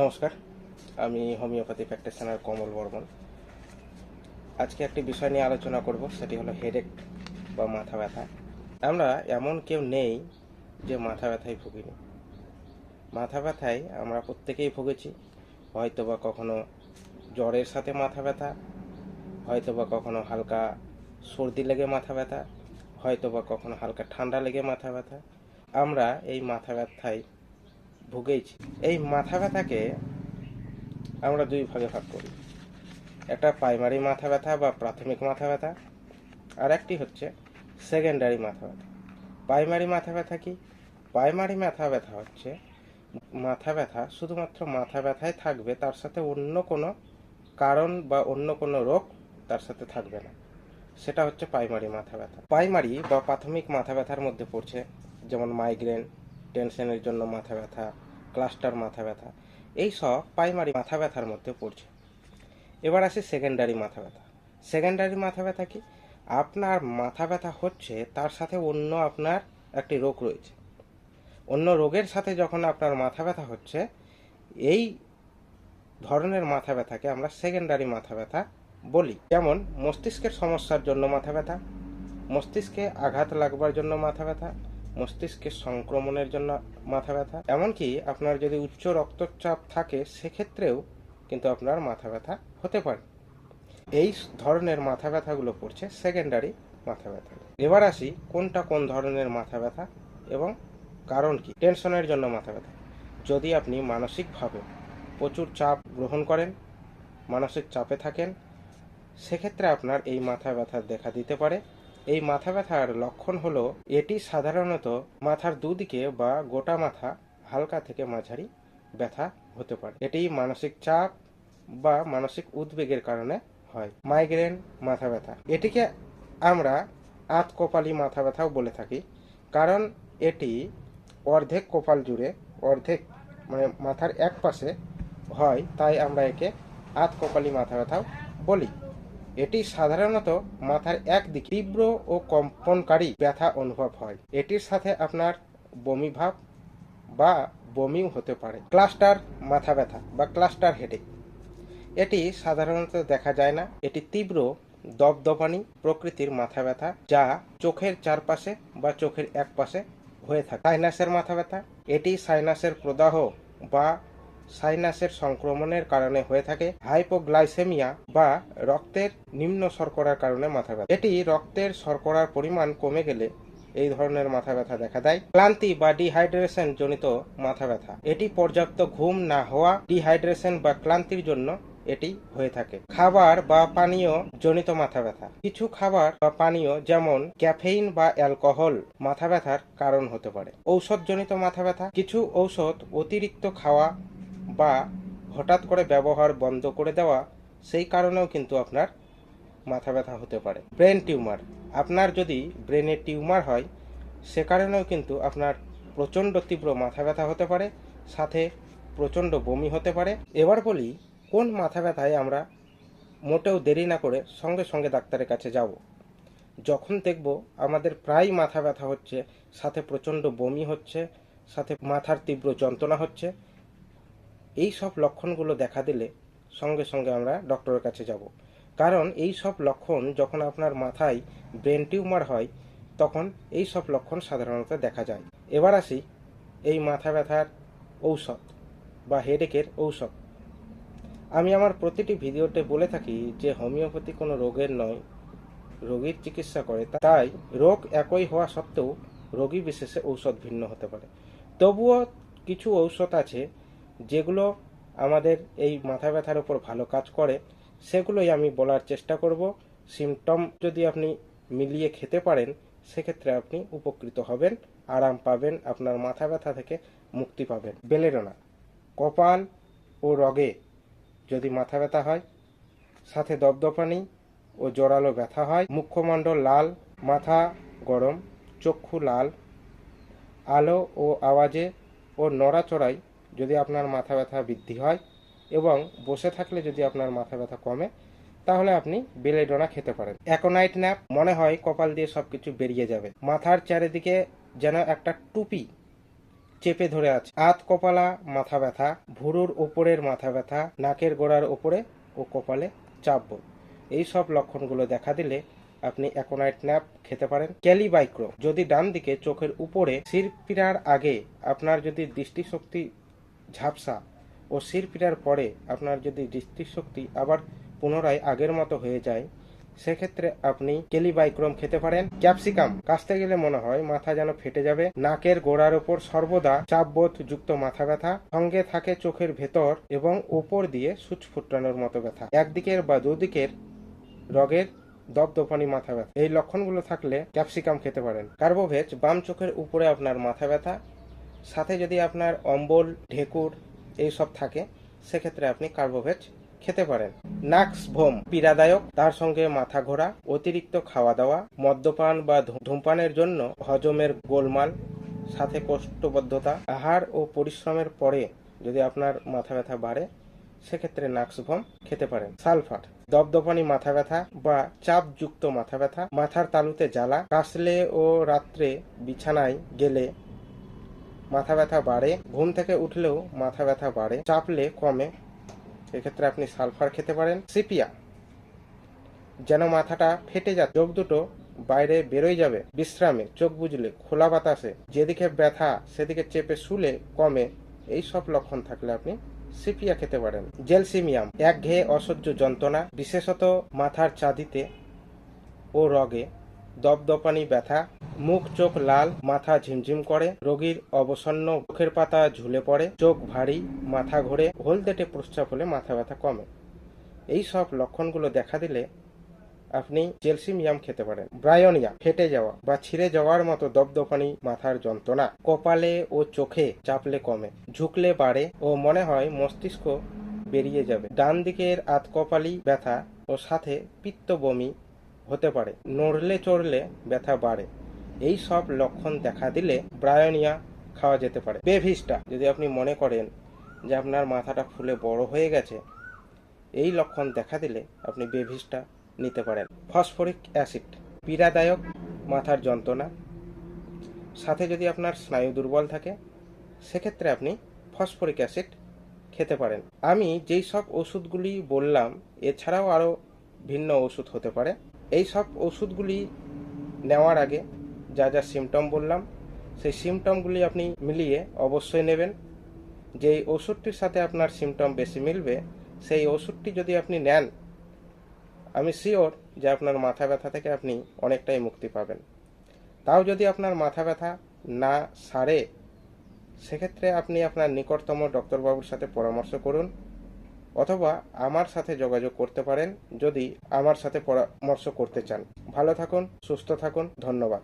নমস্কার, আমি homeopathy practitioner কমল বর্মন। আজকে একটি বিষয় নিয়ে আলোচনা করব, সেটি হলো হেডেক বা মাথা ব্যথা। আমরা এমন কেউ নেই যে মাথা ব্যথায় ভুগিনি। মাথা ব্যথায় আমরা প্রত্যেকেই ভুগেছি হয়তো বা কখনো জ্বরের সাথে মাথা ব্যথা হয়তো বা কখনো হালকা সর্দি লেগে মাথা ব্যথা হয়তো বা কখনো হালকা ঠান্ডা লেগে মাথা ব্যথা। আমরা এই মাথা ব্যথায় ভুগেইছি। এই মাথা ব্যথাকে আমরা দুই ভাগে ভাগ করি। একটা প্রাইমারি মাথা ব্যথা বা প্রাথমিক মাথা ব্যথা, আর একটি হচ্ছে সেকেন্ডারি মাথা ব্যথা। প্রাইমারি মাথা ব্যথা কি? প্রাইমারি মাথা ব্যথা হচ্ছে, মাথা ব্যথা শুধুমাত্র মাথা ব্যথায় থাকবে, তার সাথে অন্য কোনো কারণ বা অন্য কোনো রোগ তার সাথে থাকবে না। সেটা হচ্ছে প্রাইমারি মাথা ব্যথা। প্রাইমারি বা প্রাথমিক মাথা ব্যথার মধ্যে পড়ছে, যেমন মাইগ্রেন টেনশনের জন্য মাথা ব্যথা ক্লাস্টার মাথা ব্যথা। এই সব প্রাইমারি মাথা ব্যথার মধ্যে পড়ছে। এবার আসি সেকেন্ডারি মাথা ব্যথা। সেকেন্ডারি মাথা ব্যথা কি? আপনার মাথা ব্যথা হচ্ছে, তার সাথে অন্য আপনার একটি রোগ রয়েছে। অন্য রোগের সাথে যখন আপনার মাথা ব্যথা হচ্ছে, এই ধরনের মাথা ব্যথাকে আমরা সেকেন্ডারি মাথা ব্যথা বলি। যেমন মস্তিষ্কের সমস্যার জন্য মাথা ব্যথা, মস্তিষ্কে আঘাত লাগবার জন্য মাথা ব্যথা মস্তিষ্কের সংক্রমণের জন্য মাথা ব্যথা। এমনকি আপনার যদি উচ্চ রক্তচাপ থাকে, সেক্ষেত্রেও কিন্তু আপনার মাথা ব্যথা হতে পারে। এই ধরনের মাথা ব্যথাগুলো পড়ছে সেকেন্ডারি মাথা ব্যথা এবার আসি কোনটা কোন ধরনের মাথা ব্যথা এবং কারণ কি? টেনশনের জন্য মাথা ব্যথা। যদি আপনি মানসিকভাবে প্রচুর চাপ গ্রহণ করেন, মানসিক চাপে থাকেন, সেক্ষেত্রে আপনার এই মাথা ব্যথা দেখা দিতে পারে। এই মাথা ব্যথার লক্ষণ হলো এটি সাধারণত মাথার দুদিকে বা গোটা মাথা হালকা থেকে মাঝারি ব্যথা হতে পারে। এটি মানসিক চাপ বা মানসিক উদ্বেগের কারণে হয়। মাইগ্রেন, মাথা ব্যথা। এটিকে আমরা আত কপালি মাথা ব্যথাও বলে থাকি, কারণ এটি অর্ধেক কপাল জুড়ে, অর্ধেক মানে মাথার এক পাশে হয়, তাই আমরা একে আত কপালি মাথা ব্যথাও বলি। এটি সাধারণত মাথার একদিক তীব্র ও কম্পনকারী ব্যথা অনুভব হয়। এটির সাথে আপনার বমি ভাব বা বমিও হতে পারে। ক্লাস্টার মাথা ব্যথা বা ক্লাস্টার হেডেক। এটি সাধারণত দেখা যায় না। এটি তীব্র দপদপানি প্রকৃতির মাথা ব্যথা যা চোখের চারপাশে বা চোখের এক পাশে হয়ে থাকে। সাইনাসের মাথা ব্যথা। এটি সাইনাসের প্রদাহ বা সাইনাসের সংক্রমণের কারণে হয়ে থাকে হাইপোগ্লাইসেমিয়া বা রক্তের নিম্ন শর্করার কারণে মাথা ব্যথা। এটি রক্তের শর্করার পরিমাণ কমে গেলে এই ধরনের মাথা ব্যথা দেখা দেয়। ক্লান্তি বা ডিহাইড্রেশন জনিত মাথা ব্যথা। এটি পর্যাপ্ত ঘুম না হওয়া, ডিহাইড্রেশন বা ক্লান্তির জন্য এটি হয়ে থাকে। খাবার বা পানীয় জনিত মাথা ব্যথা। কিছু খাবার বা পানীয় যেমন ক্যাফেইন বা অ্যালকোহল মাথা ব্যথার কারণ হতে পারে। ঔষধ জনিত মাথা ব্যথা। কিছু ঔষধ অতিরিক্ত খাওয়া বা হঠাৎ করে ব্যবহার বন্ধ করে দেওয়া, সেই কারণেও কিন্তু আপনার মাথা ব্যথা হতে পারে। ব্রেন টিউমার, আপনার যদি ব্রেনে টিউমার হয়, সে কারণেও কিন্তু আপনার প্রচণ্ড তীব্র মাথা ব্যথা হতে পারে, সাথে প্রচণ্ড বমি হতে পারে। এবার বলি, কোন মাথা ব্যথায় আমরা মোটেও দেরি না করে সঙ্গে সঙ্গে ডাক্তারের কাছে যাব। যখন দেখব আমাদের প্রায় মাথা ব্যথা হচ্ছে, সাথে প্রচণ্ড বমি হচ্ছে, সাথে মাথার তীব্র যন্ত্রণা হচ্ছে এই সব লক্ষণগুলো দেখা দিলে সঙ্গে সঙ্গে আমরা ডক্টরের কাছে যাব। কারণ এই সব লক্ষণ যখন আপনার মাথায় ব্রেন টিউমার হয়, তখন এই সব লক্ষণ সাধারণত দেখা যায়। এবার আসি এই মাথা ব্যথার ঔষধ বা হেডেকের ঔষধ। আমি আমার প্রতিটি ভিডিওতে বলে থাকি যে হোমিওপ্যাথি কোনো রোগের নয়, রোগীর চিকিৎসা করে। তাই রোগ একই হওয়া সত্ত্বেও রোগী বিশেষে ঔষধ ভিন্ন হতে পারে। তবুও কিছু ঔষধ আছে যেগুলো আমাদের এই মাথা ব্যথার উপর ভালো কাজ করে, সেগুলোই আমি বলার চেষ্টা করব। সিমটম যদি আপনি মিলিয়ে খেতে পারেন, সেক্ষেত্রে আপনি উপকৃত হবেন, আরাম পাবেন, আপনার মাথা ব্যথা থেকে মুক্তি পাবেন। বেলেডোনা, কপাল ও রগে যদি মাথা ব্যথা হয়, সাথে দপদপানি ও জোরালো ব্যথা হয়, মুখমণ্ডল লাল, মাথা গরম, চক্ষু লাল, আলো ও আওয়াজে ও নড়াচড়ায় যদি আপনার মাথা ব্যথা বৃদ্ধি হয় এবং বসে থাকলে যদি আপনার মাথা ব্যথা কমে, তাহলে আপনি বেলেডোনা খেতে পারেন। অ্যাকোনাইট ন্যাপ মনে হয় কপাল দিয়ে সবকিছু বেরিয়ে যাবে। মাথার চারিদিকে যেন একটা টুপি চেপে ধরে আছে। আত কপালা মাথা ব্যথা, ভুরুর ওপরের মাথা ব্যথা, নাকের গোড়ার ওপরে ও কপালে চাপব এই সব লক্ষণগুলো দেখা দিলে আপনি অ্যাকোনাইট ন্যাপ খেতে পারেন। ক্যালিবাইক্রো, যদি ডান দিকে চোখের উপরে শির পীড়ার আগে আপনার যদি দৃষ্টিশক্তি ঝাপসা ও শির পীড়ার পরে আপনার যদি দৃষ্টিশক্তি আবার পুনরায় আগের মতো হয়ে যায়, সেক্ষেত্রে আপনি কেলিবাইক্রম খেতে পারেন। ক্যাপসিকাম কাশতে গেলে মনে হয় মাথা যেন ফেটে যাবে। নাকের গোড়ার ওপর সর্বদা চাপবোধ যুক্ত মাথা ব্যথা, সঙ্গে থাকে চোখের ভেতর এবং ওপর দিয়ে সুচ ফুটানোর মতো ব্যথা। একদিকের বা দুদিকের রগের দপদপানি মাথা ব্যথা। এই লক্ষণগুলো থাকলে ক্যাপসিকাম খেতে পারেন। কার্বোভেজ বাম চোখের উপরে আপনার মাথা ব্যথা সাথে যদি আপনার অম্বল, ঢেকুর এই সব থাকে, সেক্ষেত্রে আপনি কার্বোভেজ খেতে পারেন। নাক্স ভোম পীড়াদায়ক, তার সঙ্গে মাথা ঘোরা, অতিরিক্ত খাওয়া দাওয়া, মদ্যপান বা ধূমপানের জন্য হজমের গোলমাল, সাথে কোষ্ঠবদ্ধতা, আহার ও পরিশ্রমের পরে যদি আপনার মাথা ব্যথা বাড়ে, সেক্ষেত্রে নাক্সভম খেতে পারেন। সালফার, দপদপানি মাথা ব্যথা বা চাপযুক্ত মাথা ব্যথা, মাথার তালুতে জ্বালা, কাশলে ও রাত্রে বিছানায় গেলে মাথা ব্যথা বাড়ে, ঘুম থেকে উঠলেও মাথা ব্যথা বাড়ে, চাপলে কমে। এক্ষেত্রে আপনি সালফার খেতে পারেন, সিপিয়া। যেন মাথাটা ফেটে যায়, চোখ দুটো বাইরে বেরোয় যাবে, বিশ্রামে, চোখ বুঝলে খোলা বাতাসে, যেদিকে ব্যথা, সেদিকে চেপে শুলে কমে। এই সব লক্ষণ থাকলে আপনি সিপিয়া খেতে পারেন। জেলসিমিয়াম, একঘেয়ে অসহ্য যন্ত্রণা, বিশেষত মাথার চাঁদিতে ও রগে। দপদপানি ব্যথা, মুখ চোখ লাল, মাথা ঝিমঝিম করে, রোগীর অবসন্ন চোখের পাতা ঝুলে পড়ে, চোখ ভারী, মাথা ঘোরে, হলদেটে প্রস্রাব হলে মাথা ব্যথা কমে। এই সব লক্ষণগুলো দেখা দিলে আপনি জেলসিমিয়াম খেতে পারেন। ব্রায়নিয়া, ফেটে যাওয়া বা ছিঁড়ে যাওয়ার মতো দপদপানি মাথার যন্ত্রণা কপালে ও চোখে চাপলে কমে, ঝুঁকলে বাড়ে ও মনে হয় মস্তিষ্ক বেরিয়ে যাবে। ডান দিকের আতকপালি ব্যথা ও সাথে পিত্ত বমি হতে পারে। নড়লে চড়লে ব্যথা বাড়ে। এই সব লক্ষণ দেখা দিলে ব্রায়নিয়া খাওয়া যেতে পারে। বেভিস্টা, যদি আপনি মনে করেন যে আপনার মাথাটা ফুলে বড় হয়ে গেছে, এই লক্ষণ দেখা দিলে আপনি বেভিসটা নিতে পারেন। ফসফরিক অ্যাসিড, পীড়াদায়ক মাথার যন্ত্রণা। সাথে যদি আপনার স্নায়ু দুর্বল থাকে, সেক্ষেত্রে আপনি ফসফরিক অ্যাসিড খেতে পারেন। আমি যেই সব ওষুধগুলি বললাম, এছাড়াও আরও ভিন্ন ওষুধ হতে পারে। এই সব ওষুধগুলি নেওয়ার আগে যা যা সিমটম বললাম, সেই সিমটমগুলি আপনি মিলিয়ে অবশ্যই নেবেন। যেই ওষুধটির সাথে আপনার সিমটম বেশি মিলবে, সেই ওষুধটি যদি আপনি নেন, আমি শিওর যে আপনার মাথা ব্যথা থেকে আপনি অনেকটাই মুক্তি পাবেন। তাও যদি আপনার মাথা ব্যথা না সারে, সেক্ষেত্রে আপনি আপনার নিকটতম ডক্টরবাবুর সাথে পরামর্শ করুন। অথবা আমার সাথে যোগাযোগ করতে পারেন যদি আমার সাথে পরামর্শ করতে চান। ভালো থাকুন, সুস্থ থাকুন, ধন্যবাদ।